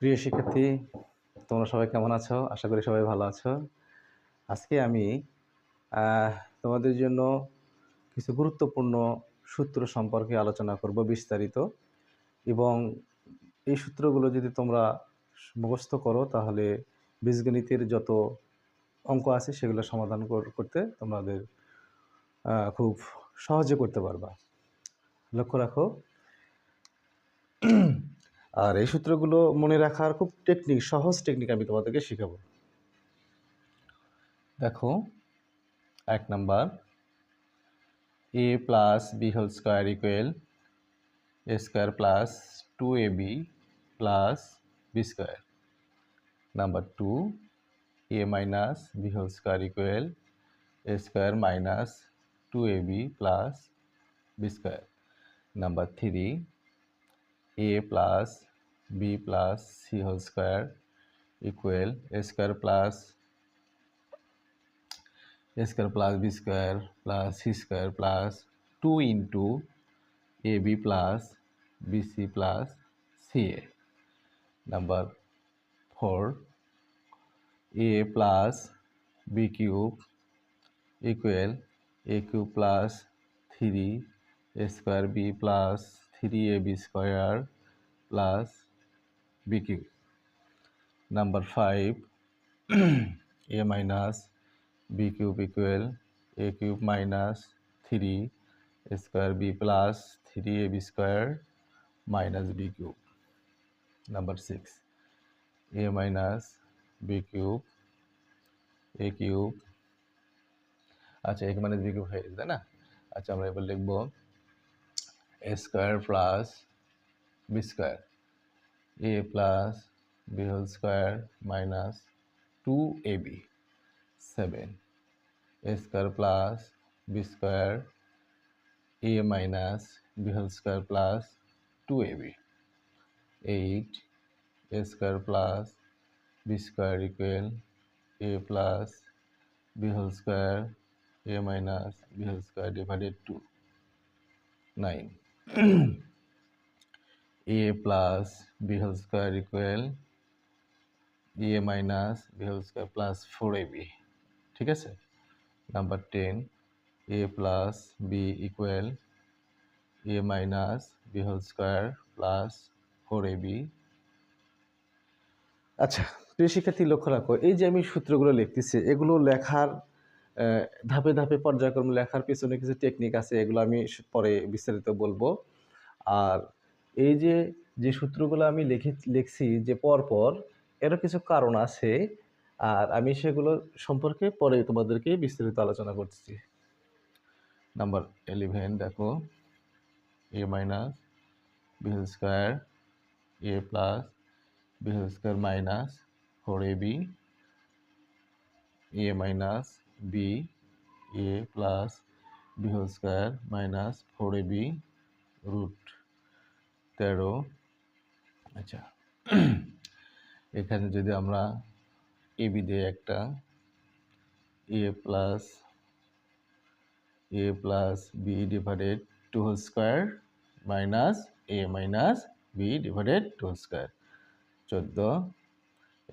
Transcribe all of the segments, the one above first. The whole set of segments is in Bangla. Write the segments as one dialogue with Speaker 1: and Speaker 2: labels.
Speaker 1: প্রিয় শিক্ষার্থী, তোমরা সবাই কেমন আছো? আশা করি সবাই ভালো আছো। আজকে আমি তোমাদের জন্য কিছু গুরুত্বপূর্ণ সূত্র সম্পর্কে আলোচনা করব বিস্তারিত। এবং এই সূত্রগুলো যদি তোমরা মুখস্থ করো, তাহলে বীজগণিতের যত অঙ্ক আছে, সেগুলো সমাধান করতে তোমাদের খুব সহজে করতে পারবা। লক্ষ্য রাখো আর এই সূত্রগুলো মনে রাখার খুব টেকনিক সহজ টেকনিক আমি তোমাদেরকে শেখাবো। দেখো, এক number A plus B whole square equal A square plus two A B plus B square number two A minus B whole square equal A square minus two A B plus B square number three a plus B plus C whole square equal A square plus A square plus B square plus C square plus two into A B plus B C plus C A number four A plus B cube equal A cube plus three A square B plus three A B square plus plus b cube. Number 5 a minus b cube equal a cube minus 3 a square b plus 3ab square minus b cube. Number 6 a minus b cube a cube আচ্ছা এক মানে বি কিউব হয়ে গেছে না আচ্ছা আমরা এবার লিখব A square plus B square A plus B whole square minus two A B seven A square plus B square A minus B whole square plus two A B eight A square plus B square equal A plus B whole square a minus b whole square divided 2 9 a plus b whole square equal a minus b whole square plus 4ab ঠিক আছে? Number ten a plus b equal a minus b whole square plus 4ab আচ্ছা প্রিয় শিক্ষার্থী, লক্ষ্য রাখো, এই যে আমি সূত্রগুলো লিখতেছি, এগুলো লেখার ধাপে ধাপে পর্যায়ক্রমে লেখার পিছনে কিছু টেকনিক আছে, এগুলো আমি পরে বিস্তারিত বলব। আর এই যে যে সূত্রগুলো আমি লিখে, লিখছি যে পরপর, এরও কিছু কারণ আছে, আর আমি সেগুলো সম্পর্কে পরে তোমাদেরকে বিস্তারিত আলোচনা করছি। নাম্বার ইলেভেন দেখো। A minus B whole square A plus B square minus four A B A minus B A plus B whole square minus four A B root তেরো। আচ্ছা। এখানে যদি আমরা এ বি দিয়ে একটা, A plus A plus B divided two whole square minus A minus B divided two whole square. চোদ্দ।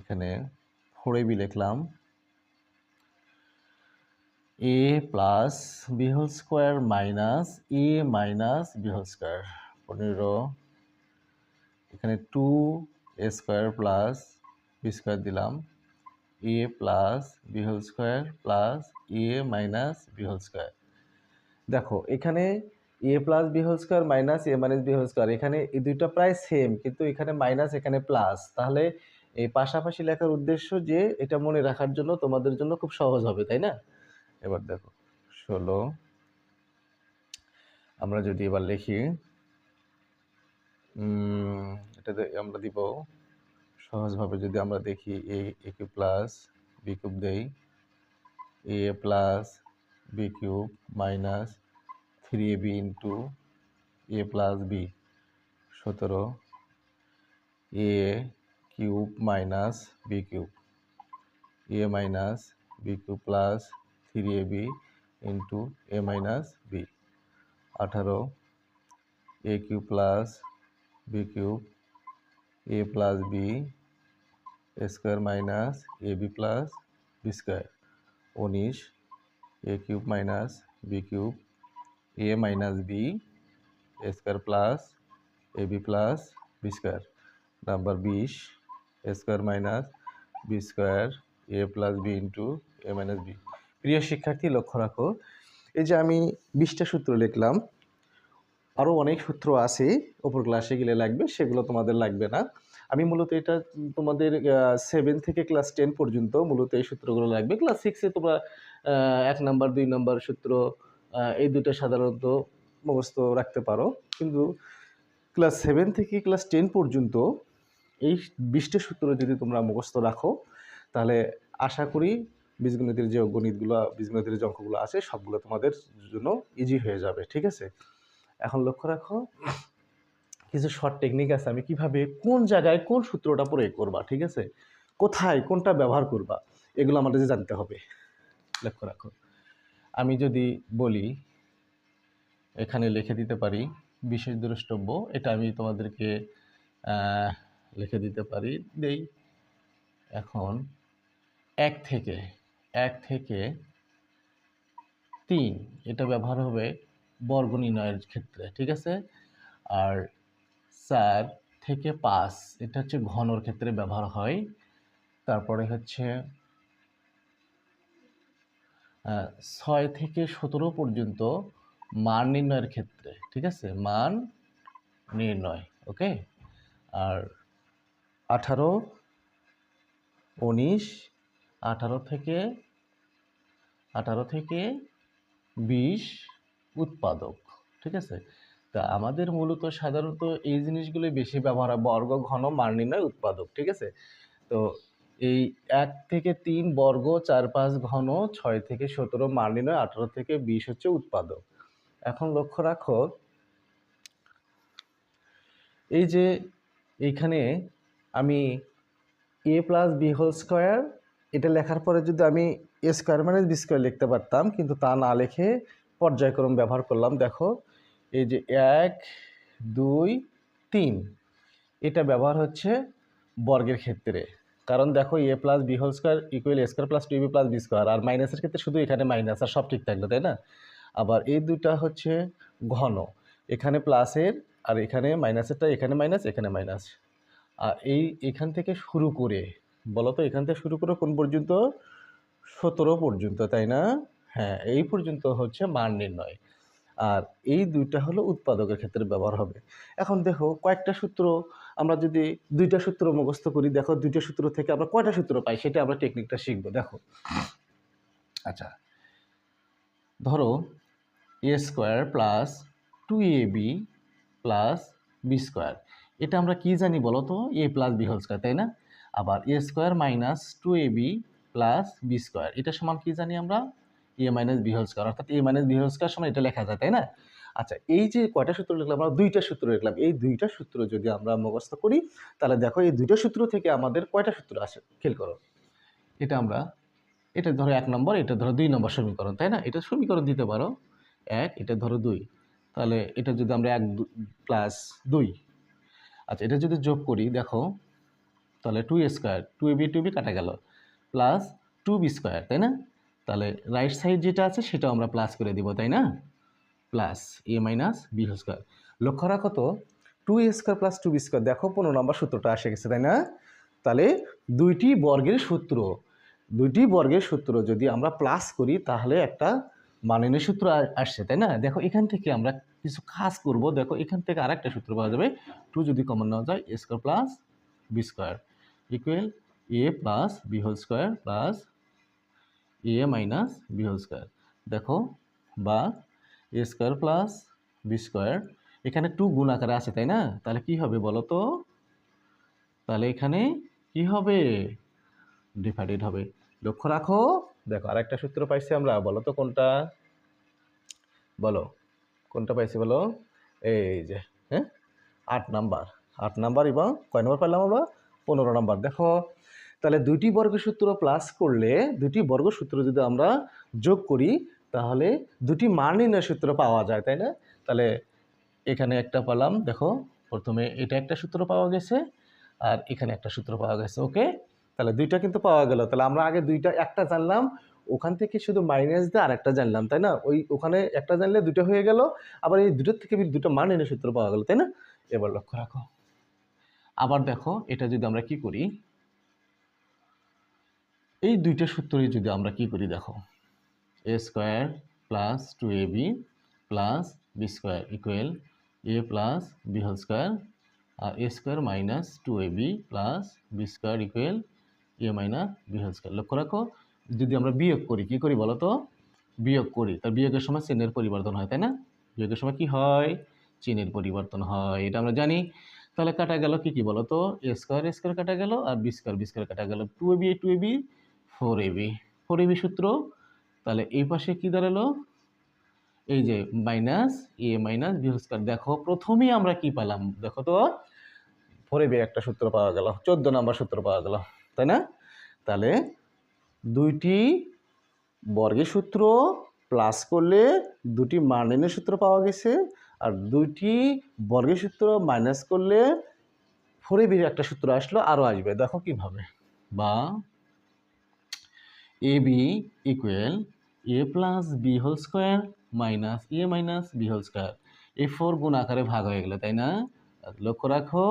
Speaker 1: এখানে ফোর বি লিখলাম। A plus B whole square minus A minus B whole square. পনেরো। এখানে two A square plus B square দিলাম A plus B whole square plus A minus B whole square দেখো, এখানে A plus B whole square minus A minus B whole square এখানে এই দুইটা প্রায় সেম কিন্তু এখানে মাইনাস এখানে প্লাস তাহলে এই পাশাপাশি লেখার উদ্দেশ্য যে এটা মনে রাখার জন্য তোমাদের জন্য খুব সহজ হবে, তাই না? এবার দেখো, ষোলো, আমরা যদি এবার লিখি এটাতে আমরা দিব। সহজভাবে যদি আমরা দেখি A A cube plus B cube দেই A plus B cube minus three A B into A plus B সতেরো A cube minus B cube A minus B cube plus three A B into A minus B আঠারো A cube plus B cube A plus B square minus A B plus B square উনিশ A cube minus B cube A minus B square plus A B plus B square number বিশ square minus B square A plus B into A minus B প্রিয় শিক্ষার্থী, লক্ষ্য রাখো, এই যে আমি বিশটা সূত্র লিখলাম আরও অনেক সূত্র আছে ওপর ক্লাসে গেলে লাগবে, সেগুলো তোমাদের লাগবে না। আমি মূলত এটা তোমাদের সেভেন থেকে ক্লাস টেন পর্যন্ত মূলত এই সূত্রগুলো লাগবে। ক্লাস সিক্সে তোমরা এক নাম্বার দুই নাম্বার সূত্র এই দুটো সাধারণত মুখস্থ রাখতে পারো। কিন্তু ক্লাস সেভেন থেকে ক্লাস টেন পর্যন্ত এই বিশটা সূত্র যদি তোমরা মুখস্থ রাখো, তাহলে আশা করি বীজগণিতের যে গণিতগুলো, বীজগণিতের যে অঙ্কগুলো আছে, সবগুলো তোমাদের জন্য ইজি হয়ে যাবে, ঠিক আছে? এখন লক্ষ্য রাখো, কিছু শর্ট টেকনিক আছে, আমি কীভাবে, কোন জায়গায় কোন সূত্রটা প্রয়োগ করবা, ঠিক আছে? কোথায় কোনটা ব্যবহার করবা, এগুলো আমাদের জানতে হবে। লক্ষ্য রাখো, আমি যদি বলি, এখানে লিখে দিতে পারি, বিশেষ দ্রষ্টব্য, এটা আমি তোমাদেরকে লিখে দিতে পারি, দেই। এখন, এক থেকে এক থেকে তিন, এটা ব্যবহার হবে বর্গ নির্ণয়ের ক্ষেত্রে, ঠিক আছে? আর চার থেকে পাঁচ এটা হচ্ছে ঘনর ক্ষেত্রে ব্যবহার হয়। তারপরে হচ্ছে ছয় থেকে সতেরো পর্যন্ত মান নির্ণয়ের ক্ষেত্রে, ঠিক আছে? মান নির্ণয়, ওকে? আর আঠারো, উনিশ, আঠারো থেকে আঠারো থেকে বিশ উৎপাদক, ঠিক আছে? তা আমাদের মূলত সাধারণত এই জিনিসগুলো বেশি ব্যবহার হয়, বর্গ ঘন মান নির্ণয় উৎপাদক, ঠিক আছে? তো এই এক থেকে তিন বর্গ, চার পাঁচ ঘন, ছয় থেকে সতেরো মান নির্ণয়, আঠারো থেকে বিশ হচ্ছে উৎপাদক। এখন লক্ষ্য রাখো, এই যে এইখানে আমি A plus B whole square এটা লেখার পরে যদি আমি A square minus B square লিখতে পারতাম, কিন্তু তা না লিখে পর্যায়ক্রম ব্যবহার করলাম। দেখো, এই যে এক, দুই, তিন, এটা ব্যবহার হচ্ছে বর্গের ক্ষেত্রে। কারণ দেখো, A plus B whole square equal A square plus two B plus B square আর মাইনাসের ক্ষেত্রে শুধু এখানে মাইনাস আর সব ঠিক থাকল, তাই না? আবার এই দুটা হচ্ছে ঘন, এখানে প্লাসের আর এখানে মাইনাসেরটা এখানে মাইনাস এখানে মাইনাস আর এই এখান থেকে শুরু করে বলো তো এখান থেকে শুরু করে কোন পর্যন্ত? সতেরো পর্যন্ত, তাই না? হ্যাঁ এই পর্যন্ত হচ্ছে মান নির্ণয়। আর এই দুইটা হলো উৎপাদকের ক্ষেত্রে ব্যবহার হবে। এখন দেখো কয়েকটা সূত্র, আমরা যদি দুইটা সূত্র মুখস্থ করি, দেখো দুইটা সূত্র থেকে আমরা কয়টা সূত্র পাই সেটা আমরা টেকনিকটা শিখব। দেখো। আচ্ছা ধরো A square plus two A B plus B square এটা আমরা কি জানি বলো তো A plus B whole square তাই না? আবার A square minus two A B plus B square এটা সমান কি জানি আমরা? A minus B whole square অর্থাৎ A minus B whole square সমান এটা লেখা যায়, তাই না? আচ্ছা এই যে কয়টা সূত্র লিখলাম? আমরা দুইটা সূত্র লিখলাম। এই দুইটা সূত্র যদি আমরা মুখস্থ করি, তাহলে দেখো এই দুইটা সূত্র থেকে আমাদের কয়টা সূত্র আসে? খেল করো। এটা আমরা, এটা ধরো এক নম্বর, এটা ধরো দুই নম্বর সমীকরণ, তাই না? এটা সমীকরণ দিতে পারো। এক, এটা ধরো দুই। তাহলে এটা যদি আমরা এক প্লাস দুই। আচ্ছা এটা যদি যোগ করি, দেখো, তাহলে two square two B two B কাটা গেল। প্লাস টু বি স্কোয়ার তাই না? তাহলে রাইট সাইড যেটা আছে, সেটাও আমরা প্লাস করে দিব, তাই না? Plus A minus B square লক্ষ্য রাখো তো two A square plus two B square দেখো পনেরো নম্বর সূত্রটা আসে গেছে, তাই না? তাহলে দুইটি বর্গের সূত্র, দুইটি বর্গের সূত্র যদি আমরা প্লাস করি, তাহলে একটা মাননীয় সূত্র আসছে, তাই না? দেখো এখান থেকে আমরা কিছু কাজ করব, দেখো এখান থেকে আরেকটা সূত্র পাওয়া যাবে টু যদি কমন নেওয়া যায় A square plus B square equal A plus B whole square plus A minus B whole square দেখো, বা A square plus B square এখানে টু গুণ আকারে আছে, তাই না? তাহলে কি হবে বলো তো? তাহলে এখানে কি হবে? ডিভাইডেড হবে। লক্ষ্য রাখো, দেখো আরেকটা সূত্র পাইছি আমরা, বলো তো কোনটা? বলো, কোনটা পাইছি বলো? এই যে হ্যাঁ? আট নাম্বার। আট নাম্বার এবং কয় নম্বর পেলাম আমরা? পনেরো নাম্বার। দেখো তাহলে দুইটি বর্গসূত্র প্লাস করলে দুটি বর্গসূত্র যদি আমরা যোগ করি, তাহলে দুটি মান নির্ণয় সূত্র পাওয়া যায়, তাই না? তাহলে এখানে একটা পেলাম, দেখো, প্রথমে এটা একটা সূত্র পাওয়া গেছে, আর এখানে একটা সূত্র পাওয়া গেছে ওকে তাহলে দুইটা কিন্তু পাওয়া গেল, তাহলে আমরা আগে দুইটা, একটা জানলাম, ওখান থেকে শুধু মাইনাস দিয়ে আর একটা জানলাম, তাই না? ওই ওখানে একটা জানলে দুটো হয়ে গেল, আবার এই দুটোর থেকে দুটো মান এনে সূত্র পাওয়া গেল, তাই না? এবার লক্ষ্য রাখো। আবার দেখো, এটা যদি আমরা কি করি এই দুইটা সূত্রই যদি আমরা কি করি দেখো A square plus two A B plus B square equal A plus B whole square R A square minus two A B plus B square equal A minus B whole square লক্ষ্য রাখো, যদি আমরা বিয়োগ করি, কি করি বলো তো? বিয়োগ করি, তার বিয়োগের সময় চিহ্নের পরিবর্তন হয়, তাই না? বিয়োগের সময় কি হয়? চিহ্নের পরিবর্তন হয়, এটা আমরা জানি। তাহলে কাটা গেল কি কি বলো তো? এ স্কোয়ার এ স্কোয়ার কাটা গেল, আর বি স্কোয়ার বি স্কোয়ার কাটা গেল। Two A B two A B four A B. Four A B সূত্র, তাহলে এই পাশে কি দাঁড়াল? এই যে minus, A minus, B square. দেখো, প্রথমেই আমরা কি পেলাম? দেখো তো, ফোর এ বি একটা সূত্র পাওয়া গেল, চোদ্দ নম্বর সূত্র পাওয়া গেল, তাই না? তাহলে দুইটি বর্গের সূত্র প্লাস করলে দুটি মার্লিনের সূত্র পাওয়া গেছে, আর দুইটি বর্গের সূত্র মাইনাস করলে ফোরে বির একটা সূত্র আসলো আরও আসবে। দেখো কীভাবে। বা A B equal A plus B whole square minus A minus B whole square এই ফোর গুণ আকারে ভাগ হয়ে গেল, তাই না? লক্ষ্য রাখো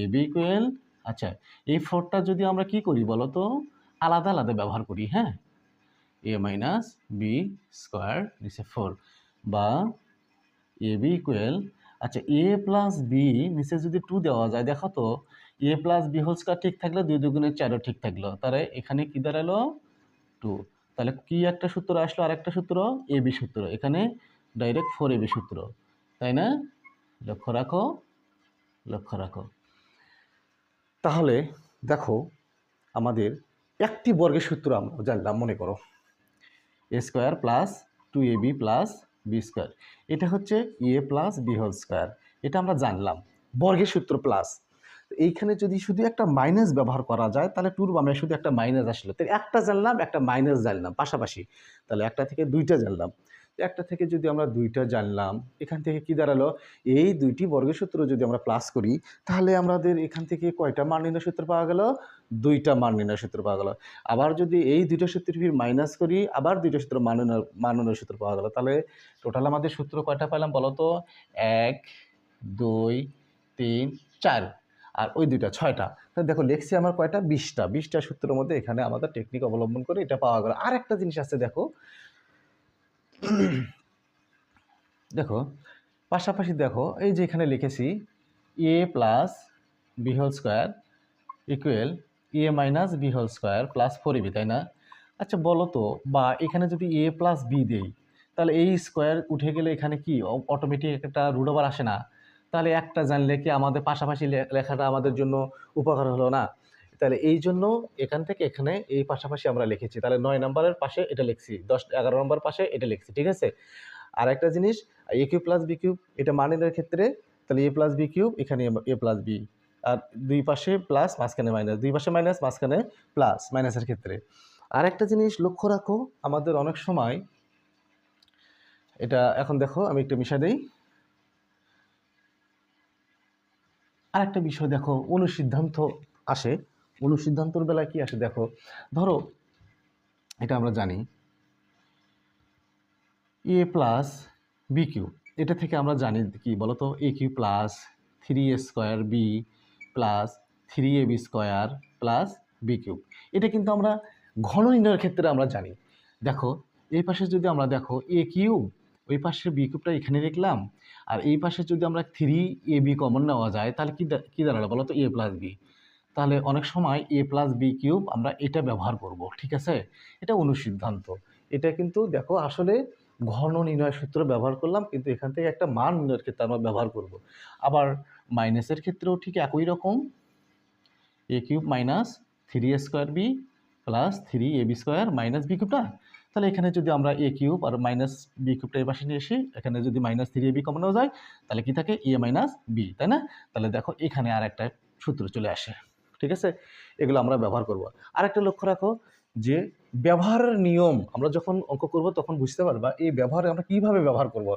Speaker 1: এ বি ইকুয়াল আচ্ছা এই ফোরটা যদি আমরা কি করি বলো তো? আলাদা আলাদা ব্যবহার করি হ্যাঁ? এ মাইনাস বি স্কোয়ার নিচে ফোর বা এ বি ইকুয়াল আচ্ছা এ প্লাস বি নিচে যদি টু দেওয়া যায়, দেখো তো A plus B whole square ঠিক থাকলে দুই দুগুণের চারও ঠিক থাকল। তাহলে এখানে কি দাঁড়াল? টু তাহলে কি একটা সূত্র আসলো? আর একটা সূত্র? এ বি সূত্র। এখানে ডাইরেক্ট ফোর এ বি সূত্র। তাই না? লক্ষ্য রাখো। লক্ষ্য রাখো। তাহলে দেখো, আমাদের একটি বর্গের সূত্র আমরা জানলাম, মনে করো। A square plus two A B plus B square. এটা হচ্ছে A plus B whole square. এটা আমরা জানলাম। বর্গের সূত্র প্লাস। এইখানে যদি শুধু একটা মাইনাস ব্যবহার করা যায়, তাহলে টুর বামে শুধু একটা মাইনাস আসলো। তাহলে একটা জানলাম, একটা মাইনাস জানলাম, পাশাপাশি। তাহলে একটা থেকে দুইটা জানলাম। একটা থেকে যদি আমরা দুইটা জানলাম, এখান থেকে কি দাঁড়াল? এই দুইটি বর্গের সূত্র যদি আমরা প্লাস করি, তাহলে আমাদের এখান থেকে কয়টা মান নির্ণয় সূত্র পাওয়া গেল? দুইটা মান নির্ণয় সূত্র পাওয়া গেল। আবার যদি এই দুইটা সূত্রের ফির মাইনাস করি, আবার দুইটা সূত্র মান নির্ণয় সূত্র পাওয়া গেল। তাহলে টোটাল আমাদের সূত্র কয়টা পেলাম বলো তো এক, দুই, তিন, চার। আর ওই দুইটা, ছয়টা। তাহলে দেখো লেখছি আমার কয়টা? বিশটা। বিশটা সূত্রের মধ্যে এখানে আমাদের টেকনিক অবলম্বন করে এটা পাওয়া গেল। আর একটা জিনিস আছে, দেখো। দেখো, পাশাপাশি দেখো, এই যে এখানে লিখেছি A plus B whole square equal A minus B whole square plus four B তাই না? আচ্ছা বলো তো, বা এখানে যদি এ প্লাস বি দেই, তাহলে এই স্কোয়ার উঠে গেলে এখানে কি অটোমেটিক একটা রুট ওভার আসে না? তাহলে একটা জানলে কি আমাদের পাশাপাশি লেখাটা আমাদের জন্য উপকার হলো না? তাহলে এই জন্য এখান থেকে এখানে এই পাশাপাশি আমরা লিখেছি। তাহলে নয় নম্বরের পাশে এটা লিখছি, দশ, এগারো নম্বর পাশে এটা লিখছি, ঠিক আছে? আর একটা জিনিস A cube plus B cube এটা মানের ক্ষেত্রে, তাহলে এ প্লাস বি কিউব এখানে এ প্লাস বি আর দুই পাশে প্লাস মাঝখানে মাইনাস দুই পাশে মাইনাস মাঝখানে প্লাস মাইনাসের ক্ষেত্রে। আর একটা জিনিস লক্ষ্য রাখো, আমাদের অনেক সময়, এটা এখন দেখো, আমি একটু মিশা দেই। আর একটা বিষয় দেখো, অনুসিদ্ধান্ত আসে। অনুসিদ্ধান্তর বেলায় কি আসে? দেখো, ধরো, এটা আমরা জানি এ প্লাস বি কিউ এটা থেকে আমরা জানি কি বলতো? A cube plus three A square B plus three A B square plus B cube এটা কিন্তু আমরা ঘন নির্ণয়ের ক্ষেত্রে আমরা জানি। দেখো, এই পাশে যদি আমরা দেখো এ কিউব ওই পাশের বি কিউবটা এখানে লিখলাম আর এই পাশে যদি আমরা থ্রি এ বি কমন নেওয়া যায়, তাহলে কি কি দাঁড়াল বলো তো এ প্লাস বি তাহলে অনেক সময় এ প্লাস বি কিউব আমরা এটা ব্যবহার করব, ঠিক আছে? এটা অনুসিদ্ধান্ত। এটা কিন্তু দেখো আসলে ঘন নির্ণয় সূত্র ব্যবহার করলাম, কিন্তু এখান থেকে একটা মান নির্ণয়ের ক্ষেত্রে আমরা ব্যবহার করব। আবার মাইনাসের ক্ষেত্রেও ঠিক একই রকম। A cube minus three A square B plus three A B square minus B কিউবটা তাহলে এখানে যদি আমরা এ কিউব আর মাইনাস বি কিউবটা এই পাশে নিয়ে এসে এখানে যদি মাইনাস থ্রি এ বি কমানো যায়, তাহলে কি থাকে? এ মাইনাস বি তাই না? তাহলে দেখো এখানে আর একটা সূত্র চলে আসে, ঠিক আছে? এগুলো আমরা ব্যবহার করব। আর একটা লক্ষ্য রাখো যে ব্যবহারের নিয়ম, আমরা যখন অঙ্ক করব তখন বুঝতে পারবা এই ব্যবহারে আমরা কীভাবে ব্যবহার করব।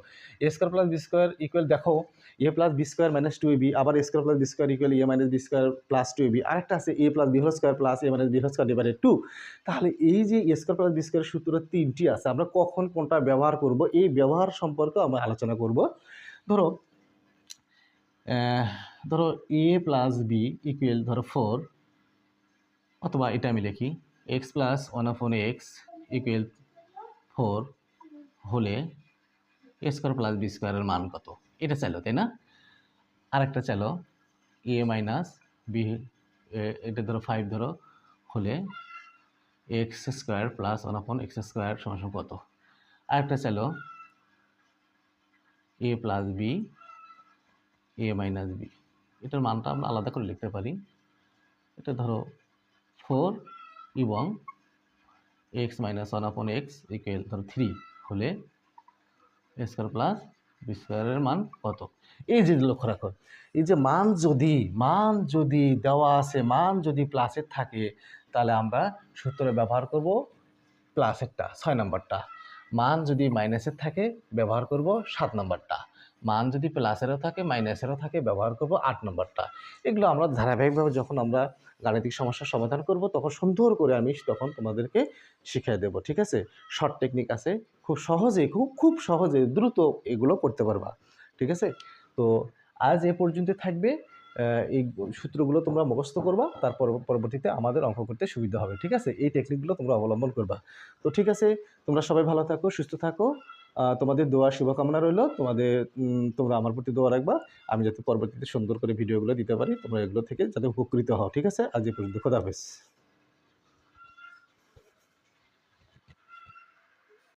Speaker 1: A square plus B square equal দেখো A plus B square minus two B আবার A square plus B square equal A minus B square plus two B আরেকটা আছে A plus B whole square plus A minus B whole square divided two তাহলে এই যে A square plus B square সূত্র তিনটি আছে, আমরা কখন কোনটা ব্যবহার করব, এই ব্যবহার সম্পর্কে আমরা আলোচনা করব। ধরো ধরো এ প্লাস বি ইকুয়াল ধরো ফোর অথবা এটা আমি লিখি X plus one of X equal four হলে এ স্কোয়ার প্লাস বি স্কোয়ারের মান কত? এটা চাইলো, তাই না? আরেকটা চাইলো এ মাইনাস বি এটা ধরো ফাইভ ধরো, হলে X square plus one of X square সমান কত? আরেকটা চাইলো A plus B A minus B এটার মানটা আমরা আলাদা করে লিখতে পারি। এটা ধরো ফোর এবং X minus one upon X equal ধরো থ্রি হলে স্কোয়ার প্লাস বি স্কোয়ারের মান কত? এই যে লক্ষ্য রাখো, এই যে মান যদি মান যদি দেওয়া আছে, মান যদি প্লাসের থাকে, তাহলে আমরা সূত্রে ব্যবহার করব প্লাসেরটা ছয় নম্বরটা। মান যদি মাইনাসের থাকে, ব্যবহার করব সাত নম্বরটা। মান যদি প্লাসেরও থাকে মাইনাসেরও থাকে, ব্যবহার করব আট নম্বরটা। এগুলো আমরা ধারাবাহিকভাবে যখন আমরা গাণিতিক সমস্যার সমাধান করব, তখন সুন্দর করে আমি তখন তোমাদেরকে শিখিয়ে দেব, ঠিক আছে? শর্ট টেকনিক আছে, খুব সহজে খুব খুব সহজে দ্রুত এগুলো করতে পারবা, ঠিক আছে? তো আজ এ পর্যন্ত থাকবে এই সূত্রগুলো তোমরা মুখস্থ করবা তারপর পরবর্তীতে আমাদের অঙ্ক করতে সুবিধা হবে, ঠিক আছে? এই টেকনিকগুলো তোমরা অবলম্বন করবা। তো ঠিক আছে, তোমরা সবাই ভালো থাকো, সুস্থ থাকো তোমাদের দোয়া শুভকামনা রইল। তোমাদের তোমরা আমার প্রতি দোয়া রাখবা। আমি যাতে পরবর্তীতে সুন্দর করে ভিডিওগুলো দিতে পারি, তোমরা এগুলো থেকে যাতে উপকৃত হও। ঠিক আছে? আজ এ পর্যন্ত খোদা হাফেজ।